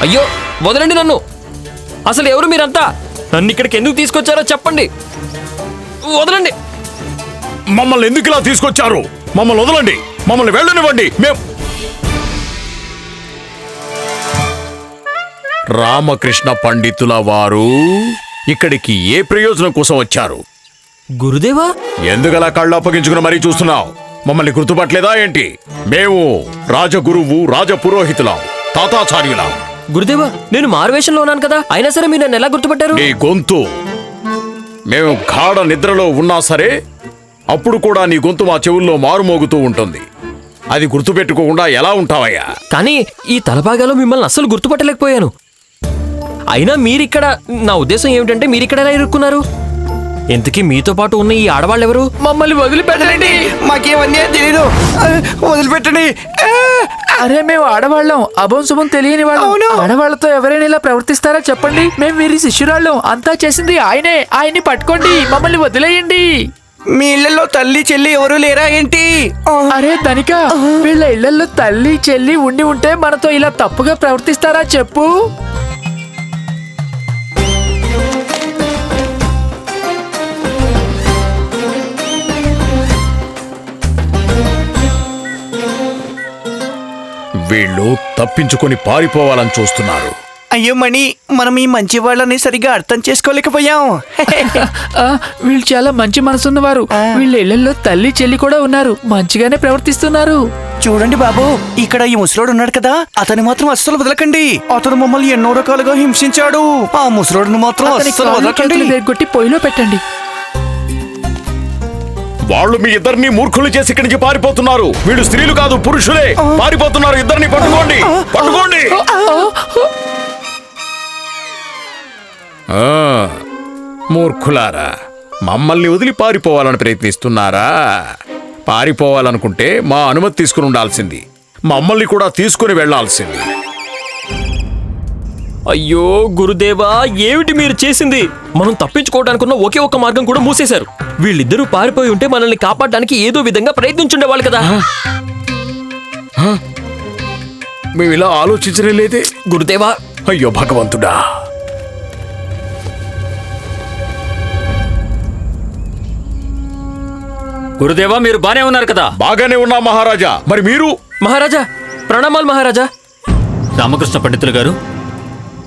అయ్యో వదలండి నన్ను. అసలు ఎవరు మీరంతా? నన్ను ఇక్కడికి ఎందుకు తీసుకొచ్చారో చెప్పండి. వదలండి. మమ్మల్ని ఎందుకు ఇలా తీసుకొచ్చారు? మమ్మల్ని వదలండి. మమ్మల్ని వెళ్ళనివ్వండి. మేం రామకృష్ణ పండితుల వారు ఇక్కడికి ఏ ప్రయోజనం కోసం వచ్చారు? గురుదేవా? ఎందుకలా కళ్ళు అప్పగించుకుని మరీ చూస్తున్నావు? మమ్మల్ని గుర్తుపట్టలేదా ఏంటి? మేము రాజగురువు రాజపురోహితులం తాతాచార్యులం. గురుదేవా నేను మారువేషంలో ఉన్నాను కదా. అయినా సరే మీరు నన్ను ఎలా గుర్తుపట్టారు? నీ గొంతు. మేము గాఢ నిద్రలో ఉన్నా సరే అప్పుడు కూడా నీ గొంతు మా చెవుల్లో మారుమోగుతూ ఉంటుంది. అది గుర్తుపెట్టుకోకుండా ఎలా ఉంటావయ్యా? కానీ ఈ తలభాగాలో మిమ్మల్ని అస్సలు గుర్తుపట్టలేకపోయాను. అయినా మీరిక్కడ నా ఉద్దేశం ఏమిటంటే మీరిక్కడ ఎలా ఇరుక్కున్నారు? ఇంతకీ మీతో పాటు ఉన్న ఈ ఆడవాళ్ళు ఎవరు మమ్మల్ని వదిలిపెట్టండి. మాకేమన్నీ తెలీదు. ఆ, వదిలిపెట్టండి. అరే మేము ఆడవాళ్ళం. అభం శుభం తెలియని వాళ్ళం. ఆడవాళ్ళతో ఎవరైనా ఇలా ప్రవర్తిస్తారా చెప్పండి. మేము వీరి శిష్యురాళ్ళం. అంతా చేసింది ఆయనే. ఆయన్ని పట్టుకోండి. మమ్మల్ని వదిలేయండి. మీ ఇళ్ళలో తల్లి చెల్లి ఎవరు లేరా ఏంటి? అరే ధనిక వీళ్ళ ఇళ్ళలో తల్లి చెల్లి ఉండి ఉంటే మనతో ఇలా తప్పుగా ప్రవర్తిస్తారా చెప్పు. వీళ్ళు తప్పించుకొని పారిపోవాలని చూస్తున్నారు. అయ్యో మణి మనం ఈ మంచి వాళ్ళని సరిగా అర్థం చేసుకోలేకపోయాం. ఆ, వీళ్ళు చాలా మంచి మనసున్నవారు వీళ్ళ ఇళ్ళలో తల్లి చెల్లి కూడా ఉన్నారు. మంచిగానే ప్రవర్తిస్తున్నారు. చూడండి బాబు ఇక్కడ ఈ ముసలోడు ఉన్నాడు కదా. అతని మాత్రం అస్సలు వదలకండి. అతను మమ్మల్ని ఎన్నో రకాలుగా హింసించాడు. ఆ ముసలోడును మాత్రం అతని అస్సలు కాళ్ళు వదలకండి. చేతులు పొయ్యిలో పెట్టండి. వాళ్ళు మీ ఇద్దరిని మూర్ఖులు చేసి ఇక్కడి నుంచి పారిపోతున్నారు. వీళ్ళు స్త్రీలు కాదు పురుషులే. పారిపోతున్నారు ఇద్దరిని పట్టుకోండి. పట్టుకోండి. ఆ, మూర్ఖులారా మమ్మల్ని వదిలి పారిపోవాలని ప్రయత్నిస్తున్నారా? పారిపోవాలనుకుంటే మా అనుమతి తీసుకుని ఉండాల్సింది. మమ్మల్ని కూడా తీసుకుని వెళ్ళాల్సింది. అయ్యో గురుదేవా ఏమిటి మీరు చేసింది? మనం తప్పించుకోవడానికి ఉన్న ఒకే ఒక్క మార్గం కూడా మూసేశారు. వీళ్ళిద్దరూ పారిపోయి ఉంటే మనల్ని కాపాడడానికి ఏదో విధంగా ప్రయత్నించుండేవాళ్ళు కదా. మేము ఇలా ఆలోచించనే లేదే గురుదేవా. అయ్యో భగవంతుడా. గురుదేవా మీరు బానే ఉన్నారు కదా. బాగానే ఉన్నా మహారాజా. మరి మీరు? మహారాజా ప్రణామాలు మహారాజా. రామకృష్ణ పండితులు గారు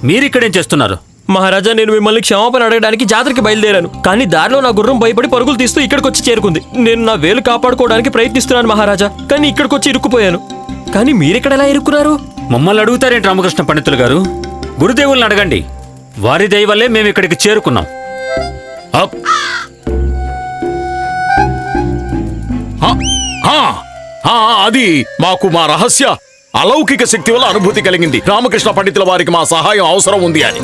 మీరిక్కడేం చేస్తున్నారు? మహారాజా నేను మిమ్మల్ని క్షమాపణ అడగడానికి జాతరకి బయలుదేరాను. కానీ దారిలో నా గుర్రం భయపడి పరుగులు తీస్తూ ఇక్కడికి వచ్చి చేరుకుంది. నేను నా వేలు కాపాడుకోవడానికి ప్రయత్నిస్తున్నాను మహారాజా కానీ ఇక్కడికి వచ్చి ఇరుక్కుపోయాను. కానీ మీరెక్కడ ఎలా ఇరుక్కున్నారు? మమ్మల్ని అడుగుతారేంటి రామకృష్ణ పండితులు గారు? గురుదేవుల్ని అడగండి. వారి దయ వల్లే మేము ఇక్కడికి చేరుకున్నాం. అది మాకు మా రహస్య. అలౌకిక శక్తి వల్ల అనుభూతి కలిగింది. రామకృష్ణ పండితుల వారికి మా సహాయం అవసరం ఉంది అని.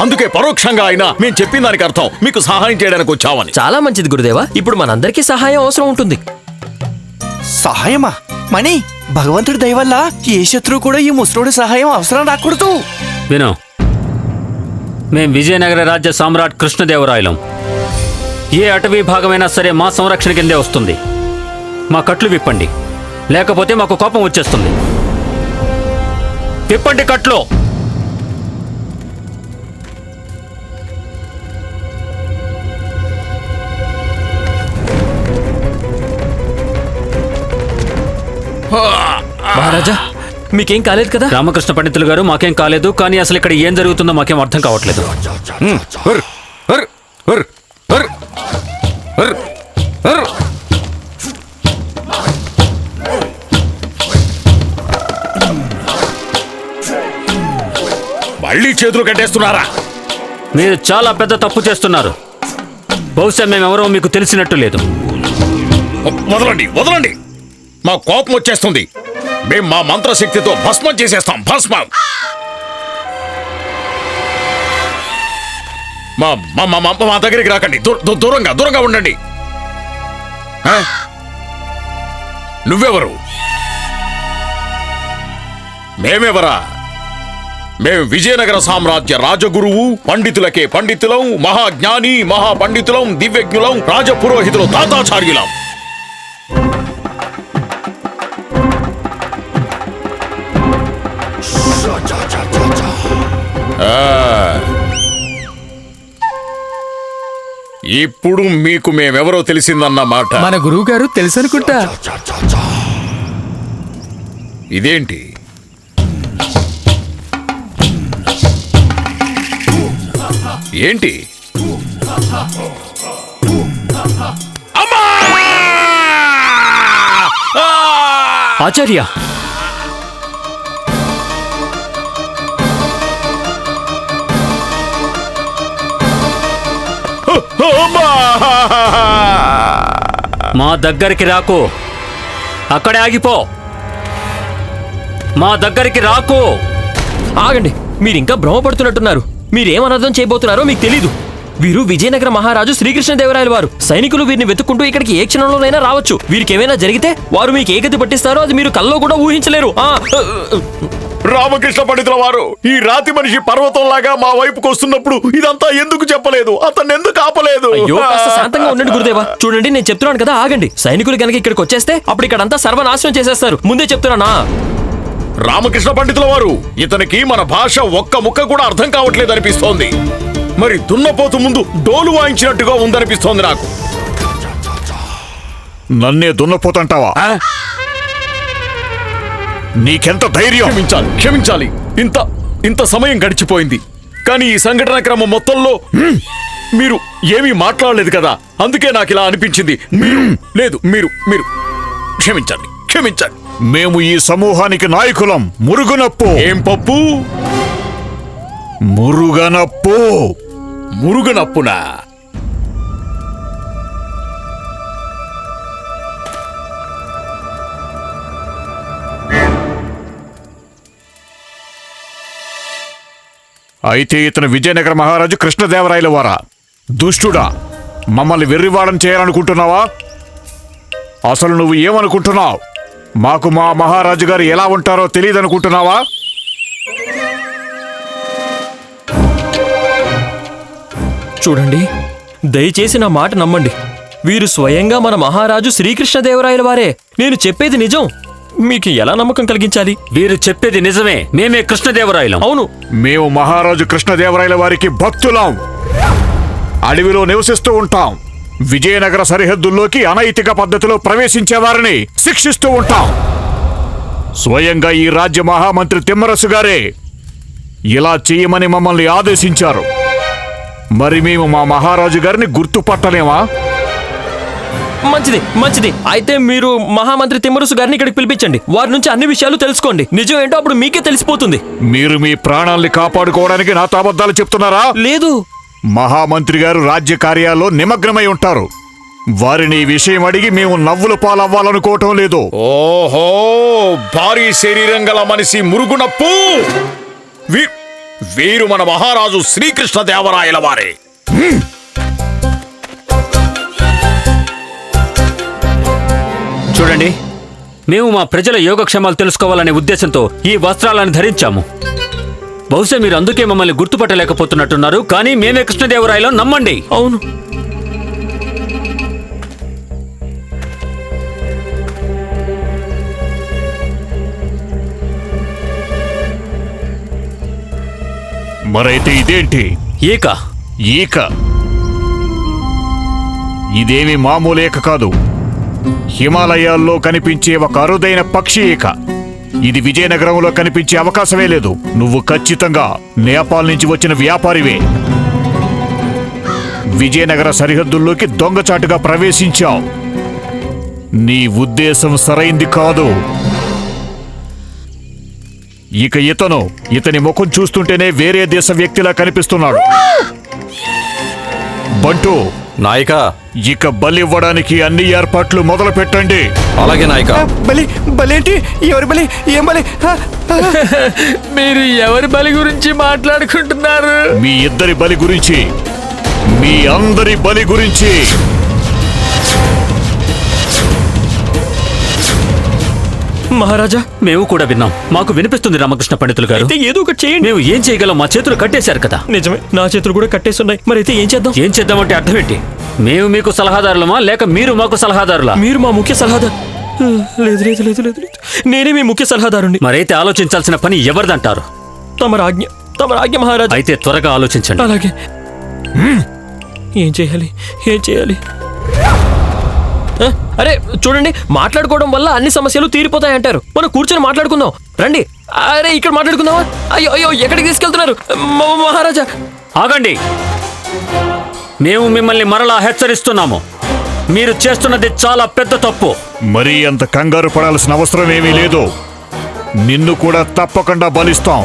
అందుకే పరోక్షంగా అయినా మేము చెప్పిన దానికి అర్థం. మీకు సహాయం చేయడానికి వచ్చామని. చాలా మంచిది గురుదేవా. ఇప్పుడు మనందరికీ సహాయం అవసరం ఉంటుంది. సహాయమా? మణి భగవంతుడి దయ వల్ల ఏ శత్రువు కూడా ఈ ముసలోడి సహాయం అవసరం రాకూడదు. విను. మేం విజయనగర రాజ్య సామ్రాట్ కృష్ణదేవరాయలం. ఏ అటవీ భాగమైనా సరే మా సంరక్షణ కిందే వస్తుంది. మా కట్లు విప్పండి. లేకపోతే మాకు కోపం వచ్చేస్తుంది. విప్పండి కట్లు. మహారాజా మీకేం కాలేదు కదా? రామకృష్ణ పండితులు గారు మాకేం కాలేదు కానీ అసలు ఇక్కడ ఏం జరుగుతుందో మాకేం అర్థం కావట్లేదు. హ్మ్. హర్, హర్, హర్, హర్, హర్, మళ్ళీ చేతులు కట్టేస్తున్నారా? మీరు చాలా పెద్ద తప్పు చేస్తున్నారు. బహుశా మేమెవరో మీకు తెలిసినట్టు లేదు. వదలండి వదలండి. మా కోపం వచ్చేస్తుంది. మేం మా మంత్రశక్తితో భస్మం చేసేస్తాం భస్మం. మా మా మా మా- దగ్గరికి రాకండి. దూరంగా దూరంగా ఉండండి? నువ్వెవరు? మేమెవరా? మేము విజయనగర సామ్రాజ్య రాజగురువు పండితులకే పండితులం మహాజ్ఞాని మహాపండితులం దివ్యజ్ఞులం రాజపురోహితులు తాతాచార్యులం. ఇప్పుడు మీకు మేమెవరో తెలిసిందన్నమాట మన గురువు గారు తెలుసు అనుకుంటా ఇదేంటి? ఏంటి! ఆచార్య! మా దగ్గరికి రాకు. అక్కడే ఆగిపో. మా దగ్గరికి రాకు. ఆగండి మీరు ఇంకా భ్రమపడుతున్నట్టున్నారు. మీరేం అనర్థం చేయబోతున్నారో మీకు తెలీదు. వీరు విజయనగర మహారాజు శ్రీకృష్ణదేవరాయల వారు. సైనికులు వీరిని వెతుక్కుంటూ ఇక్కడికి ఏ క్షణంలోనైనా రావచ్చు. వీరికి ఏమైనా జరిగితే వారు మీకు ఏ గతి పట్టిస్తారో అది మీరు కల్లో కూడా ఊహించలేరు. రామకృష్ణ పండితుల వారు ఈ రాతి మనిషి పర్వతంలాగా మా వైపుకు వస్తున్నప్పుడు ఇదంతా ఎందుకు చెప్పలేదు? అతన్ని ఎందుకు ఆపలేదు? శాంతంగా ఉండండి గురుదేవా. చూడండి నేను చెప్తున్నాను కదా ఆగండి. సైనికులు కనుక ఇక్కడికి వచ్చేస్తే అప్పుడు ఇక్కడంతా సర్వనాశనం చేసేస్తారు. ముందే చెప్తున్నానా? రామకృష్ణ పండితుల వారు. ఇతనికి మన భాష ఒక్క ముక్క కూడా అర్థం కావట్లేదు అనిపిస్తోంది మరి దున్నపోతు ముందు డోలు వాయించినట్టుగా ఉందనిపిస్తోంది నాకు. నన్నే దున్నపోతంటావా? నీకెంత ధైర్యం? క్షమించాలి క్షమించాలి. ఇంత ఇంత సమయం గడిచిపోయింది. కానీ ఈ సంఘటన క్రమం మొత్తంలో మీరు ఏమీ మాట్లాడలేదు కదా? అందుకే నాకు ఇలా అనిపించింది. మీరు లేదు మీరు మీరు. క్షమించండి క్షమించండి. మేము ఈ సమూహానికి నాయకులం. మురుగునప్పు. ఏం పప్పు? మురుగనప్పు. మురుగునప్పునా? అయితే ఇతను విజయనగర మహారాజు కృష్ణదేవరాయల వారా. దుష్టుడా మమ్మల్ని వెర్రివాడం చేయాలనుకుంటున్నావా? అసలు నువ్వు ఏమనుకుంటున్నావు? మాకు మా మహారాజు గారు ఎలా ఉంటారో తెలియదనుకుంటున్నావా? చూడండి దయచేసి నా మాట నమ్మండి. వీరు స్వయంగా మన మహారాజు శ్రీకృష్ణదేవరాయల వారే. నేను చెప్పేది నిజం. మీకు ఎలా నమ్మకం కలిగించాలి? వీరు చెప్పేది నిజమే. మేమే కృష్ణదేవరాయలం. అవును. మేము మహారాజు కృష్ణదేవరాయల వారికి భక్తులం. అడవిలో నివసిస్తూ ఉంటాం. విజయనగర సరిహద్దుల్లోకి అనైతిక పద్ధతిలో ప్రవేశించే వారిని శిక్షిస్తూ ఉంటాం. స్వయంగా ఈ రాజ్య మహామంత్రి తిమ్మరసు గారే ఇలా చేయమని మమ్మల్ని ఆదేశించారు. మరి మేము మా మహారాజు గారిని గుర్తుపట్టలేమా? మంచిది మంచిది. అయితే మీరు మహామంత్రి తిమ్మరుసు గారిని ఇక్కడికి పిలిపించండి. వారి నుంచి అన్ని విషయాలు తెలుసుకోండి. నిజం ఏంటో అప్పుడు మీకే తెలిసిపోతుంది. మీరు మీ ప్రాణాల్ని కాపాడుకోవడానికి నాతో అబద్ధాలు చెప్తున్నారా? లేదు. మహామంత్రి గారు రాజ్య కార్యాల్లో నిమగ్నమై ఉంటారు. వారిని ఈ విషయం అడిగి మేము నవ్వుల పాలవ్వాలనుకోవటం లేదు. ఓహో భారీ శరీరం గల మనిషి మురుగునప్పు వీ- వీరు మన మహారాజు శ్రీకృష్ణ దేవరాయల వారే. చూడండి మేము మా ప్రజల యోగక్షేమాలు తెలుసుకోవాలనే ఉద్దేశంతో ఈ వస్త్రాలను ధరించాము. బహుశా మీరు అందుకే మమ్మల్ని గుర్తుపట్టలేకపోతున్నట్టున్నారు కానీ మేమే కృష్ణదేవరాయలం నమ్మండి. అవును. మరైతే ఇదేంటి? ఈక. ఈక. ఇదేమి మామూలు ఈక కాదు. హిమాలయాల్లో కనిపించే ఒక అరుదైన పక్షి ఈక. ఇది విజయనగరంలో కనిపించే అవకాశమే లేదు. నువ్వు ఖచ్చితంగా నేపాల్ నుంచి వచ్చిన వ్యాపారివే. విజయనగర సరిహద్దుల్లోకి దొంగచాటుగా ప్రవేశించావు. నీ ఉద్దేశం సరైంది కాదు. ఇక ఇతను ఇతని ముఖం చూస్తుంటేనే వేరే దేశ వ్యక్తిలా కనిపిస్తున్నాడు. బంటూ నాయక. ఇక బలివ్వడానికి అన్ని ఏర్పాట్లు మొదలు పెట్టండి అలాగే నాయక. బలి బలేంటి? ఎవరి బలి? ఏం బలి. మీరు ఎవరి బలి గురించి మాట్లాడుకుంటున్నారు? మీ ఇద్దరి బలి గురించి మీ అందరి బలి గురించి. మహారాజా మేము కూడా విన్నాం. మాకు వినిపిస్తుంది రామకృష్ణ పండితులు గారు. అయితే ఏదో ఒకటి చేయండి. మేము ఏం చేయగలం? మా చేతులు కట్టేశారు కదా. నిజమే. నా చేతులు కూడా కట్టేస్తున్నాయి. మరి అయితే ఏం చేద్దాం? ఏం చేద్దామంటే అర్థం ఏంటి మేము మీకు సలహాదారులమా? లేక మీరు మాకు సలహాదారులా? మీరు మా ముఖ్య సలహాదారు లేదు లేదు లేదు లేదు లేదు. నేనే మీ ముఖ్య సలహాదారుండి మరైతే ఆలోచించాల్సిన పని ఎవరిదంటారు? తమరు ఆజ్ఞ తమ రాజ్య మహారాజా. అయితే త్వరగా ఆలోచించండి. అలాగే. ఏం చేయాలి? ఏం చేయాలి? అరే చూడండి మాట్లాడుకోవడం వల్ల అన్ని సమస్యలు తీరిపోతాయి అంటారు. మనం కూర్చొని మాట్లాడుకుందాం. రండి. అరే ఇక్కడ మాట్లాడుకుందామా? అయ్యో అయ్యో ఎక్కడికి తీసుకెళ్తున్నారు? మహారాజా. ఆగండి. మేము మిమ్మల్ని మరలా హెచ్చరిస్తున్నాము. మీరు చేస్తున్నది చాలా పెద్ద తప్పు. మరీ అంత కంగారు పడాల్సిన అవసరం ఏమీ లేదు. నిన్ను కూడా తప్పకుండా బలిస్తాం.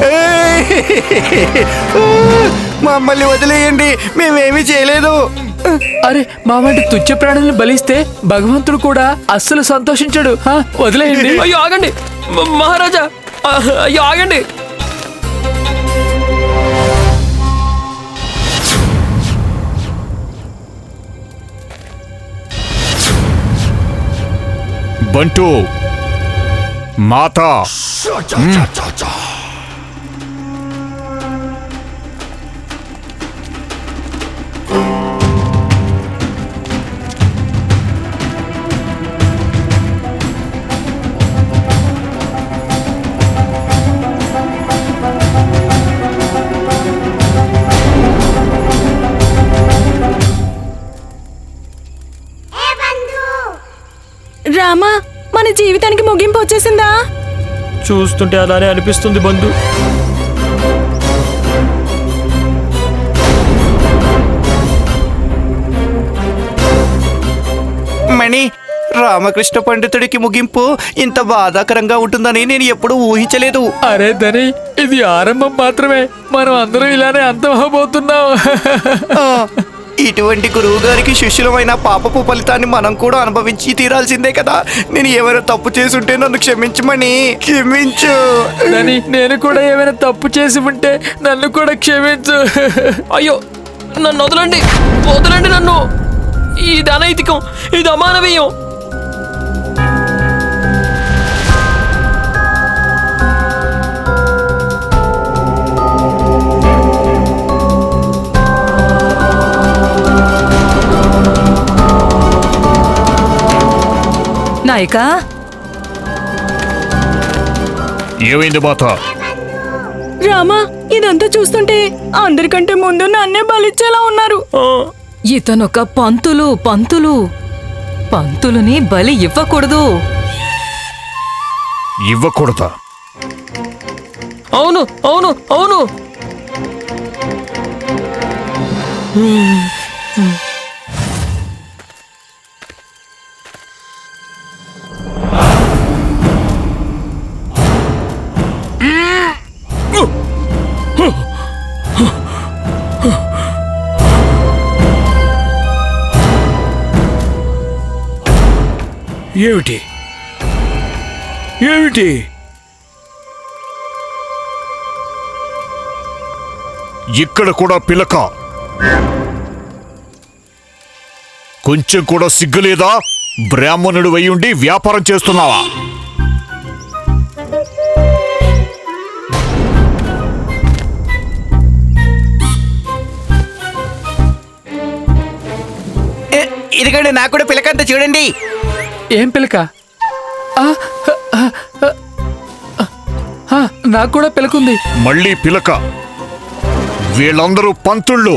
మమ్మల్ని వదిలేయండి మేమేమీ చేయలేదు. అరే మా వంటి తుచ్చ ప్రాణుల్ని బలిస్తే భగవంతుడు కూడా అస్సలు సంతోషించడు. హా, వదిలేయండి. అయ్యో ఆగండి. మ- మహారాజా ఆ, అయ్యో ఆగండి. బంటు మాత. రామా మన జీవితానికి ముగింపు వచ్చేసిందా? చూస్తుంటే అలానే అనిపిస్తుంది బంధు. మణి రామకృష్ణ పండితుడికి ముగింపు ఇంత బాధాకరంగా ఉంటుందని నేను ఎప్పుడూ ఊహించలేదు. అరే ధని ఇది ఆరంభం మాత్రమే. మనం అందరం ఇలానే అంతమవబోతున్నాం ఇటువంటి గురువు గారికి శిష్యులమైన పాపపు ఫలితాన్ని మనం కూడా అనుభవించి తీరాల్సిందే కదా. నేను ఏమైనా తప్పు చేసుంటే నన్ను క్షమించమని క్షమించు. నేను కూడా ఏమైనా తప్పు చేసి ఉంటే నన్ను కూడా క్షమించు. అయ్యో నన్ను వదలండి. వదలండి నన్ను. ఇది అనైతికం. ఇది అమానవీయం. నాయకా? ఏమైంది మాత? రామా ఇదంతా చూస్తుంటే అందరికంటే ముందు నన్నే బలిచ్చేలా ఉన్నారు. ఆ, ఇతనొక పంతులు పంతులు. పంతులుని బలి ఇవ్వకూడదు. ఇవ్వకూడదా? అవును అవును అవును. ఏమిటి ఇక్కడ కూడా పిలక. కొంచెం కూడా సిగ్గులేదా? బ్రాహ్మణుడు ఉండి వ్యాపారం చేస్తున్నావా? ఏ, ఇదిగోండి నాకు కూడా పిలకంత చూడండి. ఏం పిలక? నాకు కూడా పిలకుంది. మళ్ళీ పిలక. వీళ్ళందరూ పంతుళ్ళు.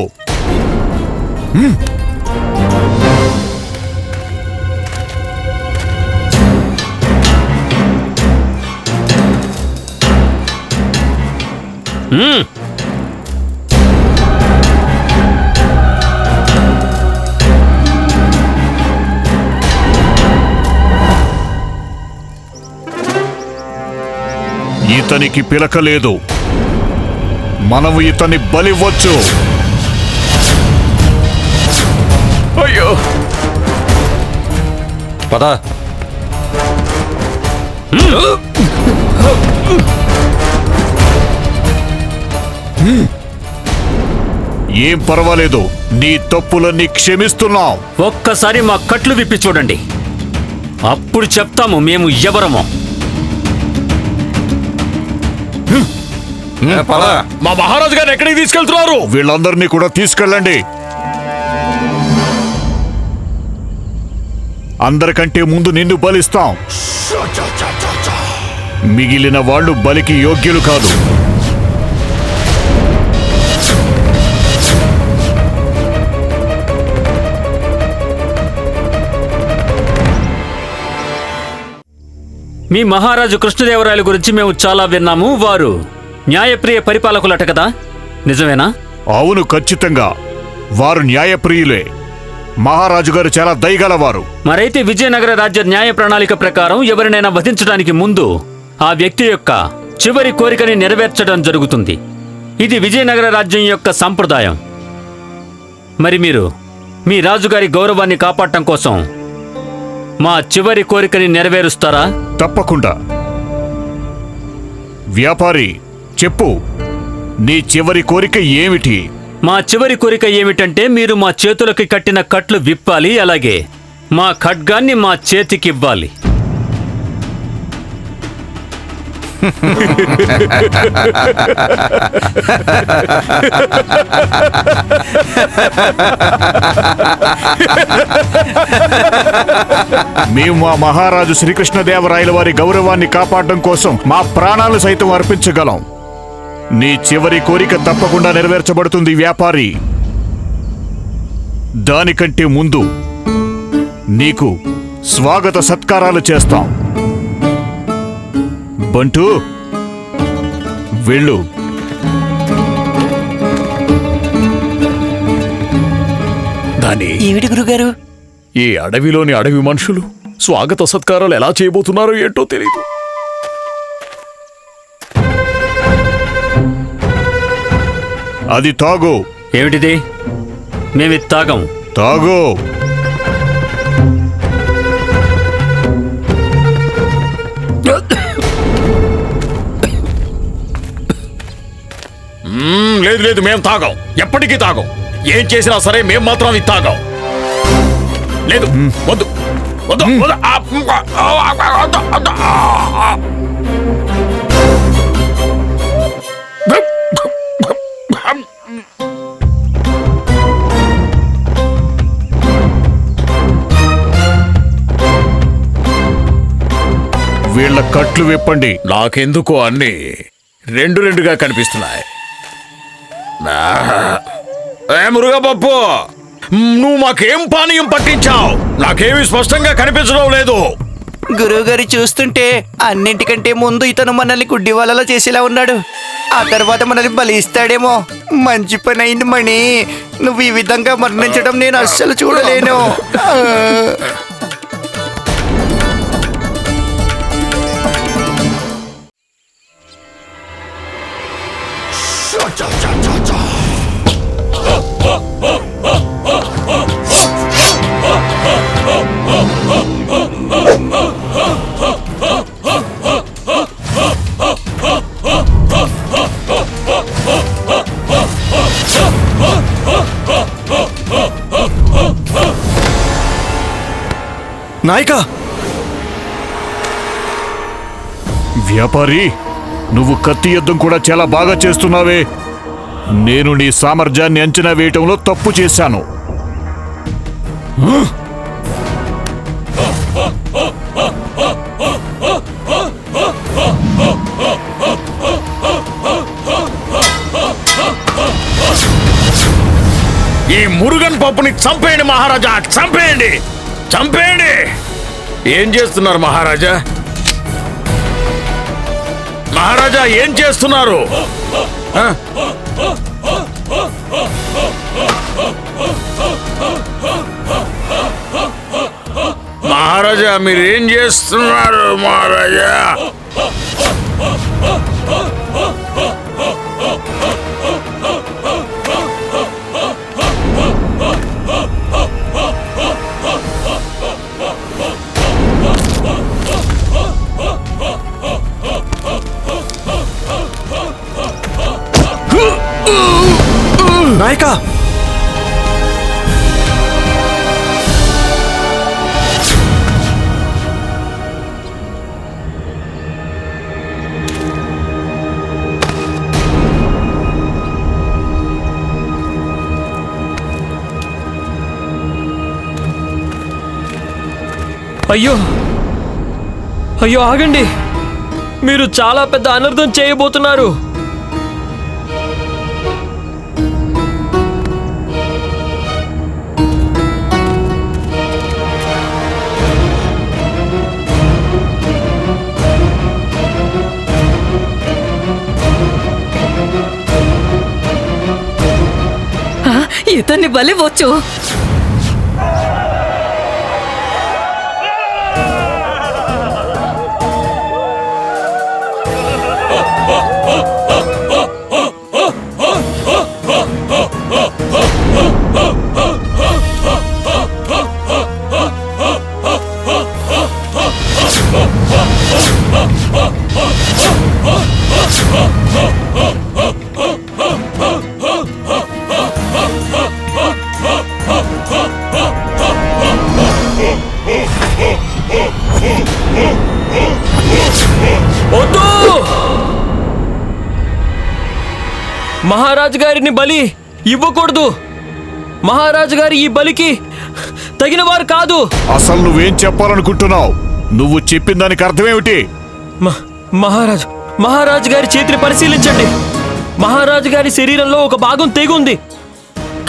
మ్మ్. ఇతనికి పిలక లేదు మనము ఇతన్ని బలివ్వచ్చు. అయ్యో. పద. ఏం పర్వాలేదు నీ తప్పులన్నీ క్షమిస్తున్నాం. ఒక్కసారి మా కట్లు విప్పి చూడండి. అప్పుడు చెప్తాము మేము ఎవరమో. మా మహారాజు గారు ఎక్కడికి తీసుకెళ్తున్నారు? వీళ్ళందరినీ కూడా తీసుకెళ్ళండి. అందరికంటే ముందు నిన్ను బలిస్తాం. మిగిలిన వాళ్ళు బలికి యోగ్యులు కాదు. మీ మహారాజు కృష్ణదేవరాయల గురించి మేము చాలా విన్నాము. వారు న్యాయప్రియ పరిపాలకులట కదా? నిజమేనా? అవును ఖచ్చితంగా. వారు న్యాయప్రియులే. మహారాజు గారు చాలా దయగలవారు. మరైతే విజయనగర రాజ్య న్యాయ ప్రణాళిక ప్రకారం ఎవరినైనా వధించడానికి ముందు ఆ వ్యక్తి యొక్క చివరి కోరికని నెరవేర్చడం జరుగుతుంది. ఇది విజయనగర రాజ్యం యొక్క సంప్రదాయం. మరి మీరు మీ రాజుగారి గౌరవాన్ని కాపాడటం కోసం మా చివరి కోరికని నెరవేరుస్తారా? తప్పకుండా. వ్యాపారి చెప్పు. నీ చివరి కోరిక ఏమిటి? మా చివరి కోరిక ఏమిటంటే మీరు మా చేతులకి కట్టిన కట్లు విప్పాలి అలాగే మా ఖడ్గాన్ని మా చేతికివ్వాలి మేము మా మహారాజు శ్రీకృష్ణదేవరాయల వారి గౌరవాన్ని కాపాడడం కోసం మా ప్రాణాలు సైతం అర్పించగలం. నీ చివరి కోరిక తప్పకుండా నెరవేర్చబడుతుంది వ్యాపారి. దానికంటే ముందు నీకు స్వాగత సత్కారాలు చేస్తాం. బంటూ వెళ్ళు. దాని ఏమిటి గురుగారు? ఈ అడవిలోని అడవి మనుషులు స్వాగత సత్కారాలు ఎలా చేయబోతున్నారో ఏంటో తెలియదు అది తాగు. ఏమిటిది? మేమి తాగం. తాగు. మ్మ్, లేదు లేదు మేం తాగాం. ఎప్పటికీ తాగాం. ఏం చేసినా సరే మేం మాత్రం ఇది తాగాం. లేదు వద్దు. వద్దు వద్దు. వీళ్ళ కట్లు విప్పండి. నాకెందుకో అన్ని రెండు రెండుగా కనిపిస్తున్నాయి. నా- ఏ మురుగా పప్పు నువ్వు మాకేం పానీయం పట్టించావు? నాకేమీ స్పష్టంగా కనిపించడం లేదు. గురువుగారు చూస్తుంటే అన్నింటికంటే ముందు ఇతను మనల్ని గుడ్డి వాళ్ళలో చేసేలా ఉన్నాడు. ఆ తర్వాత మనల్ని బలిస్తాడేమో. మంచి పని అయింది మణి. నువ్వు ఈ విధంగా మరణించడం నేను అస్సలు చూడలేను. నాయక! వ్యాపారి నువ్వు కత్తి యుద్ధం కూడా చాలా బాగా చేస్తున్నావే. నేను నీ సామర్థ్యాన్ని అంచనా వేయటంలో తప్పు చేశాను. ఈ మురుగన్ పప్పుని చంపేయండి మహారాజా చంపేయండి! చంపేయండి! ఏం చేస్తున్నారు మహారాజా? మహారాజా ఏం చేస్తున్నారు? మహారాజా మీరేం చేస్తున్నారు మహారాజా? అయ్యో. అయ్యో ఆగండి. మీరు చాలా పెద్ద అనర్థం చేయబోతున్నారు. ఇతన్ని బలి వచ్చు. గారిని బలి ఇవ్వకూడదు. మహారాజు గారి ఈ బలికి తగిన వారు కాదు. అసలు నువ్వేం చెప్పాలనుకుంటున్నావు? నువ్వు చెప్పిన దానికి అర్థమేమిటి? మహారాజు మహారాజు గారి చేతిని పరిశీలించండి. మహారాజు గారి శరీరంలో ఒక భాగం తెగుంది.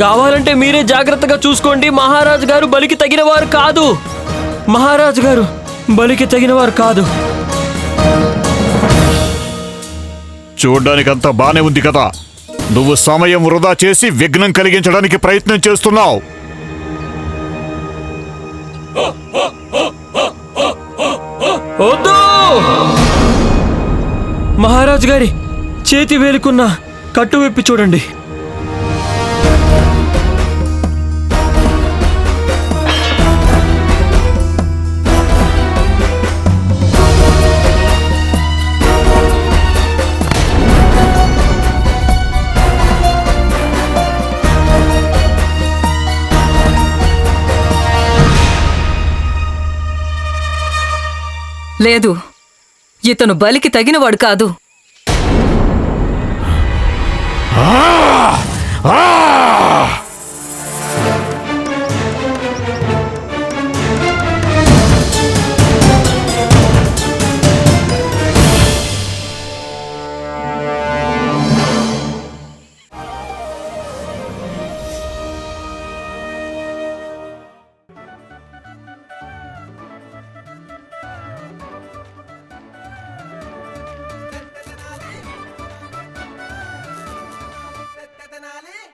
కావాలంటే మీరే జాగ్రత్తగా చూసుకోండి మహారాజు గారు బలికి తగిన వారు కాదు. మహారాజు గారు బలికి తగిన వారు కాదు. చూడ్డానికంతా బానే ఉంది కదా. నువ్వు సమయం వృధా చేసి విఘ్నం కలిగించడానికి ప్రయత్నం చేస్తున్నావు. మహారాజు గారి చేతి వేలుకున్న కట్టు విప్పి చూడండి. లేదు. ఇతను బలికి తగినవాడు కాదు. ఆ!